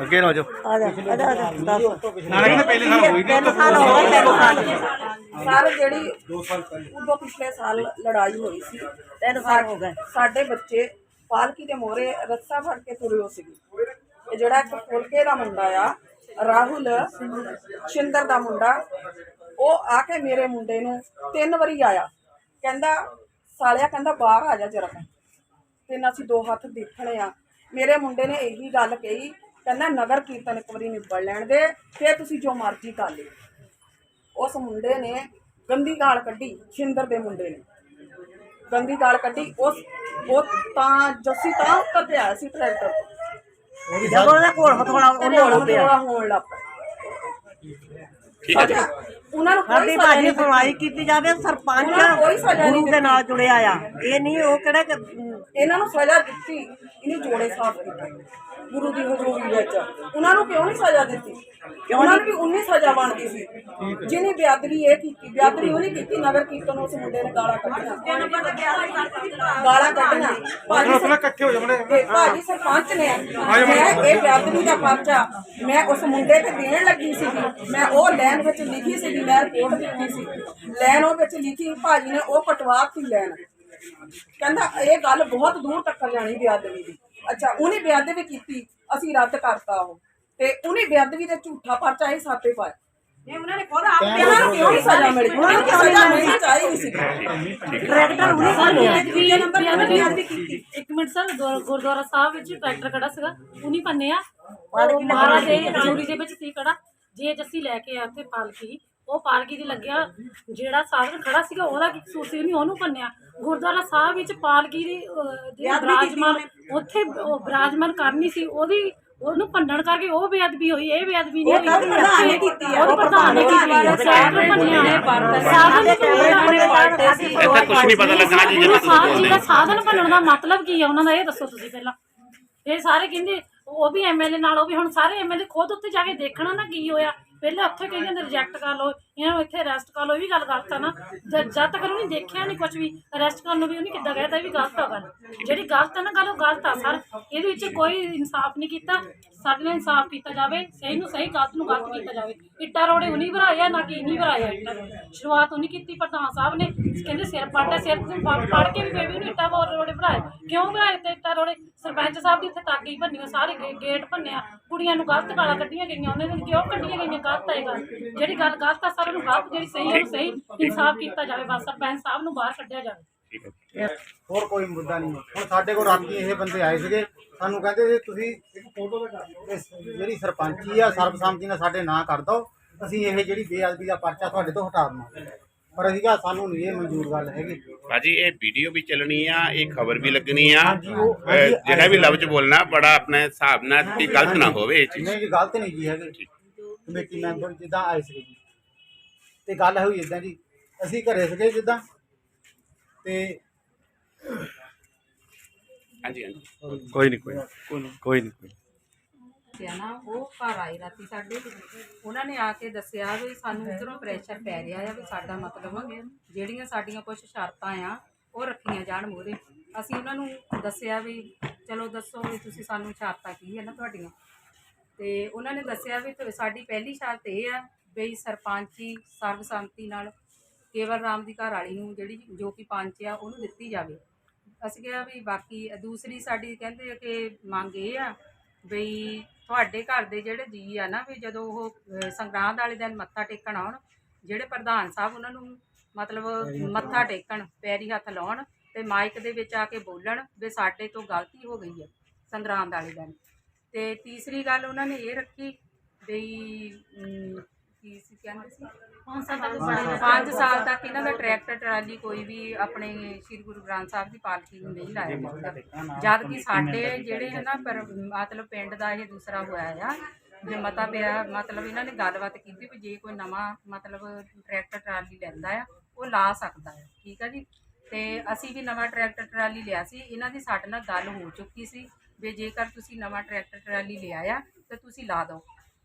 ਅੱਗੇ ਨੂੰ ਆ ਜਾਓ। ਆ ਜਾ ਆ ਜਾ ਆ ਜਾ ਦੱਸ ਨਾਲੇ ਕਹਿੰਦੇ ਪਹਿਲੇ ਸਾਲ ਹੋਈ ਤਿੰਨ ਸਾਲ ਹੋ ਗਏ ਤਿੰਨ ਸਾਲ। ਸਰ ਜਿਹੜੀ 2 ਸਾਲ ਪਹਿਲਾਂ। ਉਦੋਂ ਪਿਛਲੇ ਸਾਲ ਲੜਾਈ ਹੋਈ ਸੀ ਤਿੰਨ ਸਾਲ ਹੋ ਗਏ। ਸਾਡੇ ਬੱਚੇ ਪਾਲਕੀ ਦੇ ਮੋਰੇ ਰੱਸਾ ਫੜ ਕੇ ਤੁਰੇ ਹੋ ਸੀਗੇ। ਇਹ ਜਿਹੜਾ ਇੱਕ ਫੁਲਕੇ ਦਾ ਮੁੰਡਾ ਆ ਰਾਹੁਲ ਸ਼ਿੰਦਰ ਦਾ ਮੁੰਡਾ, ਉਹ ਆ ਕੇ ਮੇਰੇ ਮੁੰਡੇ ਨੂੰ ਤਿੰਨ ਵਾਰੀ ਆਇਆ। ਕਹਿੰਦਾ, ਸਾਲਿਆ ਕਹਿੰਦਾ ਬਾਹਰ ਆ ਜਾ ਜਰਾ ਤੇ। ਅਸੀਂ ਦੋ ਹੱਥ ਦੇਖਣੇ ਆ। ਮੇਰੇ ਮੁੰਡੇ ਨੇ ਇਹੀ ਗੱਲ ਕਹੀ, ਕਹਿੰਦਾ ਨਗਰ ਕੀਰਤਨ ਇੱਕ ਵਾਰੀ ਨਿਬੜ ਲੈਣ ਦੇ, ਫਿਰ ਤੁਸੀਂ ਜੋ ਮਰਜ਼ੀ ਕਰ ਲਿਓ। ਉਸ ਮੁੰਡੇ ਨੇ ਗੰਦੀ ਗਾਲ ਕੱਢੀ ਸ਼ਿੰਦਰ ਦੇ ਮੁੰਡੇ ਨੇ। ਗੰਦੀ ਗਾਲ ਕੱਢੀ, ਉਸ ਉਹ ਤਾਂ ਜੱਸੀ ਤਾਂ ਉੱਤਰ ਤੇ ਆਇਆ ਸੀ ਟਰੈਕਟਰ ਤੋਂ। ਜਦੋਂ ਉਹਦਾ ਕੋਲ ਹਥੋੜਾ ਉਹਨੇ ਹੋਣ ਪਿਆ ਹੋਣ ਲੱਗ ਪਿਆ ਠੀਕ ਹੈ ਜੀ। ਉਹਨਾਂ ਨੂੰ ਸਾਡੀ ਭਾਜੀ ਸੁਣਵਾਈ ਕੀਤੀ ਜਾਵੇ ਸਰਪੰਚ ਗੁਰੂ ਦੇ ਨਾਲ ਜੁੜਿਆ ਆ। ਇਹ ਨਹੀਂ ਉਹ ਕਿਹੜਾ ਇਹਨਾਂ ਨੂੰ ਸਜ਼ਾ ਦਿੱਤੀ ਇਹਨੇ ਜੋੜੇ ਸਾਫ਼ ਕੀਤੇ ਗੁਰੂ ਦੀ ਹਜ਼ੂਰੀ ਵਿੱਚ। ਉਹਨਾਂ ਨੂੰ ਕਿਉਂ ਨਹੀਂ ਸਜ਼ਾ ਦਿੱਤੀ? ਉਹਨਾਂ ਨੂੰ ਵੀ ਉਨੀ ਸਜ਼ਾ ਬਣਦੀ ਸੀ। ਜਿਹਨੇ ਬਿਆਦਰੀ ਇਹ ਕੀਤੀ ਬਿਆਦਰੀ ਉਹਨੇ ਕੀਤੀ ਨਗਰ ਕੀਰਤਨ ਉਸ ਮੁੰਡੇ ਨੇ ਗਾਲਾਂ ਕੱਢੀਆਂ। ਗਾਲਾਂ ਕੱਢੀਆਂ। ਭਾਜੀ ਪਹਿਲਾਂ ਇਕੱਠੇ ਹੋ ਜਾਵਣੇ ਤੇ ਭਾਜੀ ਸਰਪੰਚ ਨੇ। ਮੈਂ ਇਹ ਬਿਆਦਰੀ ਦਾ ਪਰਚਾ ਮੈਂ ਉਸ ਮੁੰਡੇ ਤੇ ਦੇਣ ਲੱਗੀ ਸੀ ਮੈਂ ਉਹ ਲੈਨ ਵਿੱਚ ਲਿਖੀ ਸੀ ਮੈਂ ਰਿਪੋਰਟ ਦਿੱਤੀ ਸੀ। ਲੈਨ ਉਹ ਵਿੱਚ ਲਿਖੀ ਭਾਜੀ ਨੇ ਉਹ ਪਟਵਾਤੀ ਲੈਨ ਕਹਿੰਦਾ ਇਹ ਗੱਲ ਬਹੁਤ ਦੂਰ ਤੱਕ ਜਾਣੀ ਬਿਆਦਵੀ ਦੀ। ਅੱਛਾ ਉਹਨੇ ਬਿਆਦਵੀ ਕੀਤੀ ਅਸੀਂ ਰੱਦ ਕਰਤਾ ਉਹ। ਤੇ ਉਹਨੇ ਬਿਆਦਵੀ ਦੇ ਝੂਠਾ ਪਰਚਾ ਇਹ ਸਾਤੇ ਪਾਇਆ। ਇਹ ਉਹਨਾਂ ਨੇ ਖੁਦ ਆਪ ਇਹਨਾਂ ਨੂੰ ਕਿਉਂ ਨਹੀਂ ਸਜ਼ਾ ਮਿਲੀ ਉਹਨਾਂ ਨੂੰ ਸਜ਼ਾ ਮਿਲਣੀ ਚਾਹੀਦੀ ਸੀ ਟਰੈਕਟਰ ਉਹਨੇ ਖਾਣਿਆ ਇੱਕ ਮਿੰਟ ਸਰ ਗੁਰ- ਗੁਰਦੁਆਰਾ ਸਾਹਿਬ ਵਿੱਚ ਟਰੈਕਟਰ ਖੜਾ ਸੀਗਾ। ਉਨੀ ਪੰਨੇ ਆ। ਮਹਾਰਾਜ ਦੇ ਹਜ਼ੂਰੀ ਦੇ ਵਿੱਚ ਸੀ ਖੜਾ। ਜੇ ਜੱਸੀ ਲੈ ਕੇ ਆ ਉੱਥੇ ਪਾਲਕੀ। ਉਹ ਪਾਲਕੀ ਦੀ ਲੱਗਿਆ ਜਿਹੜਾ ਸਾਧਨ ਖੜਾ ਸੀਗਾ ਉਹਦਾ ਕੀ ਕਸੂਰ ਸੀ? ਨਹੀਂ ਉਹਨੂੰ ਪੰਨਿਆ ਗੁਰਦੁਆਰਾ ਸਾਹਿਬ ਵਿੱਚ ਪਾਲਕੀ ਦੀ ਅਹ, ਜਿਹੜੀ ਬਰਾਜਮਾਨ ਉੱਥੇ ਉਹ ਬਰਾਜਮਾਨ ਕਰਨੀ ਸੀ ਉਹਦੀ ਉਹਨੂੰ ਭੰਡਣ ਕਰਕੇ ਉਹ ਬੇਅਦਬੀ ਹੋਈ ਇਹ ਬੇਅਦਬੀ ਨਹੀਂ ਹੋਈ। ਪ੍ਰਧਾਨ ਨੇ ਕੀਤੀ ਆ, ਉਹ ਪ੍ਰਧਾਨ ਨੇ ਕੀਤੀ ਆ। ਸੈਕਟਰ ਭੰਨਿਆ। ਸਾਧਨ ਇੱਥੇ ਕੁਝ ਨਹੀਂ ਪਤਾ ਲੱਗਣਾ ਜੀ ਸਾਧ ਬੋਲਦੇ ਜੀ ਹੋ। ਦਾ ਸਾਧਨ ਬਣਨ ਦਾ ਮਤਲਬ ਕੀ ਹੈ ਉਹਨਾਂ ਦਾ? ਇਹ ਦੱਸੋ ਤੁਸੀਂ ਪਹਿਲਾਂ। ਇਹ ਸਾਰੇ ਕਹਿੰਦੇ ਉਹ ਵੀ ਐਮਐਲਏ ਨਾਲ ਉਹ ਵੀ ਹੁਣ ਸਾਰੇ ਐਮਐਲਏ ਖੁਦ ਉੱਤੇ ਜਾ ਕੇ ਦੇਖਣਾ ਨਾ ਕੀ ਹੋਇਆ। ਪਹਿਲਾਂ ਉੱਥੇ ਕਹੀ ਜਾਂਦੇ ਰਿਜੈਕਟ ਕਰ ਲਓ। ਇਹਨਾਂ ਨੂੰ ਇੱਥੇ ਅਰੈਸਟ ਕਰ ਲਓ, ਇਹ ਵੀ ਗੱਲ ਗਲਤ ਆ ਨਾ। ਜਦ ਜਦ ਤੱਕ ਉਹਨੇ ਦੇਖਿਆ ਨਹੀਂ ਕੁਝ ਵੀ ਅਰੈਸਟ ਕਰਨ ਨੂੰ ਵੀ ਉਹਨੇ ਕਿੱਦਾਂ ਕਹਿਤਾ ਇਹ ਵੀ ਗਲਤ ਆ ਗੱਲ। ਜਿਹੜੀ ਗਲਤ ਆ ਨਾ, ਗੱਲ ਉਹ ਗਲਤ ਆ, ਸਰ। ਇਹਦੇ ਵਿੱਚ ਕੋਈ ਇਨਸਾਫ ਨਹੀਂ ਕੀਤਾ। ਸਾਡੇ ਨਾਲ ਇਨਸਾਫ ਕੀਤਾ ਜਾਵੇ, ਸਹੀ ਨੂੰ ਸਹੀ, ਗਲਤ ਨੂੰ ਗਲਤ ਕੀਤਾ ਜਾਵੇ। ਇੱਟਾਂ ਰੋੜੇ ਉਨੀ ਭਰਾਇਆ ਨਾ ਕਿ ਨਹੀਂ ਭਰਾਇਆ ਇੱਟਾਂ। ਸ਼ੁਰੂਆਤ ਉਹਨੇ ਕੀਤੀ ਪ੍ਰਧਾਨ ਸਾਹਿਬ ਨੇ। ਕਹਿੰਦੇ ਸਿਰ ਪਾਟਿਆ ਸਿਰ ਤੋਂ ਪੜ ਕੇ ਵੀ ਬੇਬੀ ਵੀ ਇੱਟਾਂ ਬੋਰ ਰੋੜੇ ਭਰਾਏ ਕਿਉਂ ਭਰਾਏ ਤੇ ਇੱਟਾਂ ਰੋੜੇ? ਸਰਪੰਚ ਸਾਹਿਬ ਦੀ ਇੱਥੇ ਤਾਕੀ ਭੰਨੀਆਂ ਸਾਰੇ ਗੇਟ ਭੰਨਿਆ। ਕੁੜੀਆਂ ਨੂੰ ਗਲਤ ਗਾਲਾਂ ਕੱਢੀਆਂ ਗਈਆਂ, ਉਹਨਾਂ ਨੇ ਕਿਉਂ ਕੱਢੀਆਂ ਗਈਆਂ? ਗਲਤ ਹੈ ਗੱਲ। ਜਿਹੜੀ ਗੱਲ ਗਲਤ ਆ ਸਰ ਉਹਨੂੰ ਗਲਤ ਜਿਹੜੀ ਸਹੀ ਹੈ ਉਹਨੂੰ ਸਹੀ ਇਨਸਾਫ ਕੀਤਾ ਜਾਵੇ ਬਸ ਸਰਪੰਚ ਸਾਹਿਬ ਨੂੰ ਬਾਹਰ ਕੱਢਿਆ ਜਾਵੇ। ਹੋਰ ਕੋਈ ਮੁੱਦਾ ਨਹੀਂ। ਹੁਣ ਸਾਡੇ ਕੋਲ ਰਾਤੀ ਇਹ ਬੰਦੇ ਆਏ ਸੀਗੇ ਸਾਨੂੰ ਕਹਿੰਦੇ ਜੀ ਤੁਸੀਂ ਇੱਕ ਫੋਟੋ ਜਿਹੜੀ ਸਰਪੰਚੀ ਆ ਸਰਬਸੰਮਤੀ ਨਾਲ ਸਾਡੇ ਨਾਂ ਕਰ ਦਿਓ। ਅਸੀਂ ਇਹ ਜਿਹੜੀ ਬੇਅਦਬੀ ਦਾ ਪਰਚਾ ਤੁਹਾਡੇ ਤੋਂ ਹਟਾ ਦਵਾਂਗੇ। ਪਰ ਅਸੀਂ ਕਿਹਾ ਸਾਨੂੰ ਨਹੀਂ ਇਹ ਮਨਜ਼ੂਰ ਗੱਲ ਹੈਗੀ। ਭਾਜੀ ਇਹ ਵੀਡੀਓ ਵੀ ਚੱਲਣੀ ਆ ਇਹ ਖਬਰ ਵੀ ਲੱਗਣੀ ਆ। ਅਹ, ਜਿਹੜਾ ਵੀ ਲਫ਼ਜ਼ ਬੋਲਣਾ ਬੜਾ ਆਪਣੇ ਹਿਸਾਬ ਨਾਲ ਗਲਤ ਨਾ ਹੋਵੇ ਇਹ ਚੀਜ਼। ਨਹੀਂ ਜੀ ਗਲਤ ਨਹੀਂ ਜੀ ਹੈਗੀ। ਕਮੇਟੀ ਮੈਂਬਰ ਜਿੱਦਾਂ ਆਏ ਸੀਗੇ ਜੀ। ਤੇ ਗੱਲ ਹੋਈ ਇਦਾਂ ਜੀ। ਅਸੀਂ ਘਰੇ ਸੀਗੇ ਜਿੱਦਾਂ ਤੇ ਹਾਂਜੀ ਹਾਂਜੀ। ਕੋਈ ਨਹੀਂ ਕੋਈ ਕੋਈ ਨਹੀਂ ਕੋਈ ਦੱਸਿਆ ਨਾ। ਉਹ ਘਰ ਆਏ ਰਾਤੀ ਸਾਡੇ। ਉਹਨਾਂ ਨੇ ਆ ਕੇ ਦੱਸਿਆ ਵੀ ਸਾਨੂੰ ਇਧਰੋਂ ਪ੍ਰੈਸ਼ਰ ਪੈ ਰਿਹਾ ਆ ਵੀ ਸਾਡਾ ਮਤਲਬ ਜਿਹੜੀਆਂ ਸਾਡੀਆਂ ਕੁਝ ਸ਼ਰਤਾਂ ਆ ਉਹ ਰੱਖੀਆਂ ਜਾਣ ਮੂਹਰੇ। ਅਸੀਂ ਉਹਨਾਂ ਨੂੰ ਦੱਸਿਆ ਵੀ ਚਲੋ ਦੱਸੋ ਵੀ ਤੁਸੀਂ ਸਾਨੂੰ ਸ਼ਰਤਾਂ ਕੀ ਹੈ ਨਾ ਤੁਹਾਡੀਆਂ। ਤੇ ਉਹਨਾਂ ਨੇ ਦੱਸਿਆ ਵੀ ਸਾਡੀ ਪਹਿਲੀ ਸ਼ਰਤ ਇਹ ਆ ਵੀ ਸਰਪੰਚੀ ਸਰਬਸੰਮਤੀ ਨਾਲ ਕੇਵਲ ਰਾਮ ਦੀ ਘਰ ਵਾਲੀ ਨੂੰ ਜਿਹੜੀ ਜੋ ਕਿ ਪੰਚ ਆ ਉਹਨੂੰ ਦਿੱਤੀ ਜਾਵੇ। ਅਸੀਂ ਕਿਹਾ ਵੀ ਬਾਕੀ ਦੂਸਰੀ ਸਾਡੀ ਕਹਿੰਦੇ ਆ ਕਿ ਮੰਗ ਇਹ ਆ ਬਈ ਤੁਹਾਡੇ ਘਰ ਦੇ ਜਿਹੜੇ ਜੀ ਆ ਨਾ ਵੀ ਜਦੋਂ ਉਹ ਸੰਗਰਾਂਦ ਵਾਲੇ ਦਿਨ ਮੱਥਾ ਟੇਕਣ ਆਉਣ ਜਿਹੜੇ ਪ੍ਰਧਾਨ ਸਾਹਿਬ ਉਹਨਾਂ ਨੂੰ ਮਤਲਬ ਮੱਥਾ ਟੇਕਣ ਪੈਰੀ ਹੱਥ ਲਾਉਣ ਤੇ ਮਾਈਕ ਦੇ ਵਿੱਚ ਆ ਕੇ ਬੋਲਣ ਵੀ ਸਾਡੇ ਤੋਂ ਗਲਤੀ ਹੋ ਗਈ ਹੈ ਸੰਗਰਾਂਦ ਵਾਲੇ ਦਿਨ। ਤੇ ਤੀਸਰੀ ਗੱਲ ਉਹਨਾਂ ਨੇ ਇਹ ਰੱਖੀ ਬਈ ਅਮ, ਕੀ ਸੀ ਕਹਿੰਦੇ ਸੀ? ਪੰਜ ਸਾਲ ਤੱਕ ਇਹਨਾਂ ਦਾ ਟਰੈਕਟਰ ਟਰਾਲੀ ਕੋਈ ਵੀ ਆਪਣੇ ਸ੍ਰੀ ਗੁਰੂ ਗ੍ਰੰਥ ਸਾਹਿਬ ਦੀ ਪਾਲਕੀ ਨੂੰ ਨਹੀਂ ਲਾਇਆ ਜਾਊਗਾ ਜਦ। ਕਿ ਸਾਡੇ ਜਿਹੜੇ ਹੈ ਨਾ ਪਰ ਮਤਲਬ ਪਿੰਡ ਦਾ ਇਹ ਦੂਸਰਾ ਹੋਇਆ ਆ ਜੇ ਮਤਾ ਪਿਆ ਮਤਲਬ ਇਹਨਾਂ ਨੇ ਗੱਲਬਾਤ ਕੀਤੀ ਵੀ ਜੇ ਕੋਈ ਨਵਾਂ ਮਤਲਬ ਟਰੈਕਟਰ ਟਰਾਲੀ ਲੈਂਦਾ ਆ ਉਹ ਲਾ ਸਕਦਾ ਹੈ ਠੀਕ ਹੈ ਜੀ? ਤੇ ਅਸੀਂ ਵੀ ਨਵਾਂ ਟਰੈਕਟਰ ਟਰਾਲੀ ਲਿਆ ਸੀ। ਇਹਨਾਂ ਦੀ ਸਾਡੇ ਨਾਲ ਗੱਲ ਹੋ ਚੁੱਕੀ ਸੀ ਵੀ ਜੇਕਰ ਤੁਸੀਂ ਨਵਾਂ ਟਰੈਕਟਰ ਟਰਾਲੀ ਲਿਆ ਆ ਤੇ ਤੁਸੀਂ ਲਾ ਦਿਓ।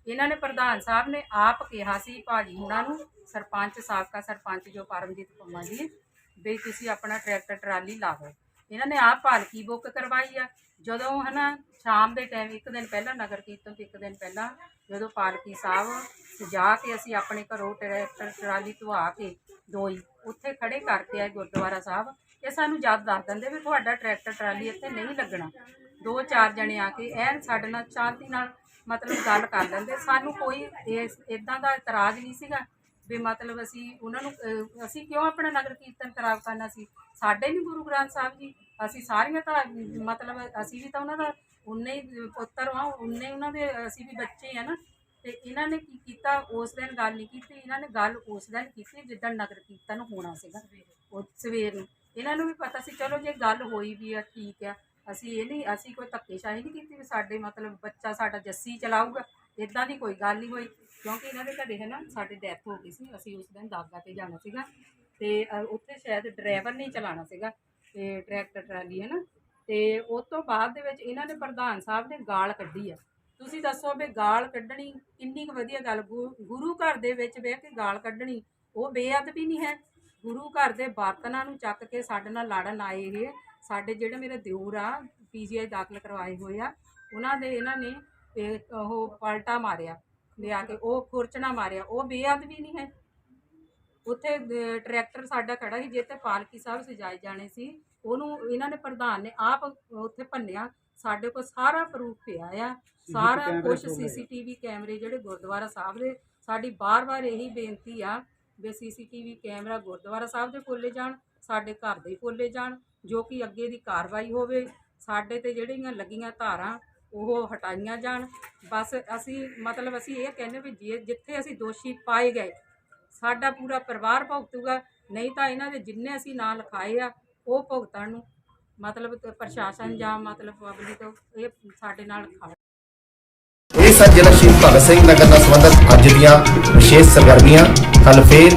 ਇਹਨਾਂ ਨੇ ਪ੍ਰਧਾਨ ਸਾਹਿਬ ਨੇ ਆਪ ਕਿਹਾ ਸੀ ਭਾਜੀ ਉਹਨਾਂ ਨੂੰ, ਸਰਪੰਚ ਸਾਬਕਾ ਸਰਪੰਚ ਜੋ ਪਰਮਜੀਤ ਪੰਮਾ ਜੀ, ਵੀ ਤੁਸੀਂ ਆਪਣਾ ਟਰੈਕਟਰ, ਟਰਾਲੀ ਲਾਓ। ਇਹਨਾਂ ਨੇ ਆਪ ਪਾਲਕੀ ਬੁੱਕ ਕਰਵਾਈ ਆ। ਜਦੋਂ ਹਨਾ, ਸ਼ਾਮ ਦੇ ਟਾਈਮ ਇੱਕ ਦਿਨ ਪਹਿਲਾਂ ਨਗਰ ਕੀਰਤਨ ਤੋਂ ਇੱਕ ਦਿਨ ਪਹਿਲਾਂ ਜਦੋਂ ਪਾਲਕੀ ਸਾਹਿਬ ਸਜਾ ਕੇ ਅਸੀਂ ਆਪਣੇ ਘਰੋਂ ਟਰੈਕਟਰ, ਟਰਾਲੀ ਧਵਾ ਕੇ ਦੋਈ, ਉੱਥੇ ਖੜੇ ਕਰਕੇ ਆਏ ਗੁਰਦੁਆਰਾ ਸਾਹਿਬ। ਇਹ ਸਾਨੂੰ ਜਦ ਦੱਸ ਦਿੰਦੇ ਵੀ ਤੁਹਾਡਾ ਟਰੈਕਟਰ, ਟਰਾਲੀ ਇੱਥੇ ਨਹੀਂ ਲੱਗਣਾ। ਦੋ ਚਾਰ ਜਣੇ ਆ ਕੇ ਐਨ ਸਾਡੇ ਨਾਲ ਸ਼ਾਂਤੀ ਨਾਲ ਮਤਲਬ ਗੱਲ ਕਰ ਲੈਂਦੇ। ਸਾਨੂੰ ਕੋਈ ਇਸ ਇਦਾਂ ਦਾ ਇਤਰਾਜ਼ ਨਹੀਂ ਸੀਗਾ ਵੀ ਮਤਲਬ ਅਸੀਂ ਉਹਨਾਂ ਨੂੰ ਅਹ, ਅਸੀਂ ਕਿਉਂ ਆਪਣਾ ਨਗਰ ਕੀਰਤਨ ਖਰਾਬ ਕਰਨਾ ਸੀ? ਸਾਡੇ ਨਹੀਂ ਗੁਰੂ ਗ੍ਰੰਥ ਸਾਹਿਬ ਜੀ। ਅਸੀਂ ਸਾਰੀਆਂ ਤਾਂ ਮਤਲਬ ਅਸੀਂ ਵੀ ਤਾਂ ਉਹਨਾਂ ਦਾ ਉਨੇ ਹੀ ਪੁੱਤਰ ਆ ਉਨੇ ਉਹਨਾਂ ਦੇ ਅਸੀਂ ਵੀ ਬੱਚੇ ਆ ਨਾ। ਤੇ ਇਹਨਾਂ ਨੇ ਕੀ ਕੀਤਾ? ਉਸ ਦਿਨ ਗੱਲ ਨਹੀਂ ਕੀਤੀ। ਇਹਨਾਂ ਨੇ ਗੱਲ ਉਸ ਦਿਨ ਕੀਤੀ ਜਿੱਦਣ ਨਗਰ ਕੀਰਤਨ ਹੋਣਾ ਸੀਗਾ। ਉਹ ਸਵੇਰ ਨੂੰ। ਇਹਨਾਂ ਨੂੰ ਵੀ ਪਤਾ ਸੀ ਚਲੋ ਜੇ ਗੱਲ ਹੋਈ ਵੀ ਆ ਠੀਕ ਆ। ਅਸੀਂ ਇਹ ਨਹੀਂ ਅਸੀਂ ਕੋਈ ਧੱਕੇਸ਼ਾਹੀ ਨਹੀਂ ਕੀਤੀ ਵੀ ਸਾਡੇ ਮਤਲਬ ਬੱਚਾ ਸਾਡਾ ਜੱਸੀ ਚਲਾਊਗਾ ਇਦਾਂ ਦੀ ਕੋਈ ਗੱਲ ਨਹੀਂ ਹੋਈ ਕਿਉਂਕਿ ਇਹਨਾਂ ਦੇ ਘਰੇ ਹੈ ਨਾ ਸਾਡੇ ਡੈਥ ਹੋ ਗਈ ਸੀ ਅਸੀਂ ਉਸ ਦਿਨ ਦਾਗਾ ਤੇ ਜਾਣਾ ਸੀਗਾ ਤੇ ਅ, ਉੱਥੇ ਸ਼ਾਇਦ ਡਰਾਈਵਰ ਨਹੀਂ ਚਲਾਉਣਾ ਸੀਗਾ ਤੇ ਟਰੈਕਟਰ ਟਰਾਲੀ ਹੈ ਨਾ ਤੇ ਉਸ ਤੋਂ ਬਾਅਦ ਦੇ ਵਿੱਚ ਇਹਨਾਂ ਨੇ ਪ੍ਰਧਾਨ ਸਾਹਿਬ ਨੇ ਗਾਲ ਕੱਢੀ ਆ। ਤੁਸੀਂ ਦੱਸੋ ਵੀ ਗਾਲ ਕੱਢਣੀ ਕਿੰਨੀ ਕੁ ਵਧੀਆ ਗੱਲ ਗੁ- ਗੁਰੂ ਘਰ ਦੇ ਵਿੱਚ ਬਹਿ ਕੇ ਗਾਲ ਕੱਢਣੀ ਉਹ ਬੇਅਦਬੀ ਨਹੀਂ ਹੈ। ਗੁਰੂ ਘਰ ਦੇ ਬਰਤਨਾਂ ਨੂੰ ਚੱਕ ਕੇ ਸਾਡੇ ਨਾਲ ਲੜਨ ਆਏ ਇਹ। ਸਾਡੇ ਜਿਹੜੇ ਮੇਰੇ ਦਿਓਰ ਆ ਪੀਜੀਆਈ ਦਾਖਲ ਕਰਵਾਏ ਹੋਏ ਆ ਉਹਨਾਂ ਦੇ ਇਹਨਾਂ ਨੇ ਇਹ ਉਹ ਪਲਟਾ ਮਾਰਿਆ ਲਿਆ ਕੇ ਉਹ ਖੁਰਚਣਾ ਮਾਰਿਆ ਉਹ ਬੇਅਦਬੀ ਨਹੀਂ ਹੈ ਉੱਥੇ ਟਰੈਕਟਰ ਸਾਡਾ ਖੜਾ ਸੀ ਜਿੱਥੇ ਪਾਲਕੀ ਸਾਹਿਬ ਸਜਾਏ ਜਾਣੇ ਸੀ ਉਹਨੂੰ ਇਹਨਾਂ ਨੇ ਪ੍ਰਧਾਨ ਨੇ ਆਪ ਉੱਥੇ ਭੰਨਿਆ ਸਾਡੇ ਕੋਲ ਸਾਰਾ ਪ੍ਰੂਫ ਪਿਆ ਆ ਸਾਰਾ ਕੁਝ। ਸੀਸੀਟੀਵੀ ਕੈਮਰੇ ਜਿਹੜੇ ਗੁਰਦੁਆਰਾ ਸਾਹਿਬ ਦੇ ਸਾਡੀ ਬਾਰ-ਬਾਰ ਇਹੀ ਬੇਨਤੀ ਆ ਵੀ ਸੀਸੀਟੀਵੀ ਕੈਮਰਾ ਗੁਰਦੁਆਰਾ ਸਾਹਿਬ ਦੇ ਖੋਲੇ ਜਾਣ ਸਾਡੇ ਘਰ ਦੇ ਖੋਲੇ ਜਾਣ ਜੋ ਕਿ ਅੱਗੇ ਦੀ ਕਾਰਵਾਈ ਹੋਵੇ, ਸਾਡੇ ਤੇ ਜਿਹੜੀਆਂ ਲੱਗੀਆਂ ਧਾਰਾਂ, ਉਹ ਹਟਾਈਆਂ ਜਾਣ। ਬਸ ਅਸੀਂ, ਮਤਲਬ ਅਸੀਂ ਇਹ ਕਹਿੰਦੇ ਵੀ ਜੇ ਜਿੱਥੇ ਅਸੀਂ ਦੋਸ਼ੀ ਪਾਏ ਗਏ, ਸਾਡਾ ਪੂਰਾ ਪਰਿਵਾਰ ਭੁਗਤੂਗਾ, ਨਹੀਂ ਤਾਂ ਇਹਨਾਂ ਦੇ ਜਿੰਨੇ ਅਸੀਂ ਨਾਂ ਲਿਖਾਏ ਆ, ਉਹ ਭੁਗਤਣ ਨੂੰ। ਮਤਲਬ ਪ੍ਰਸ਼ਾਸਨ ਜਾਂ ਮਤਲਬ ਪਬਲਿਕ, ਇਹ ਸਾਡੇ ਨਾਲ ਖੜ ਇਹ ਸਨ ਸ਼ਹੀਦ ਭਗਤ ਸਿੰਘ ਨਗਰ ਨਾਲ ਸੰਬੰਧਿਤ ਅੱਜ ਦੀਆਂ ਵਿਸ਼ੇਸ਼ ਸਰਗਰਮੀਆਂ ਕੱਲ ਫੇਰ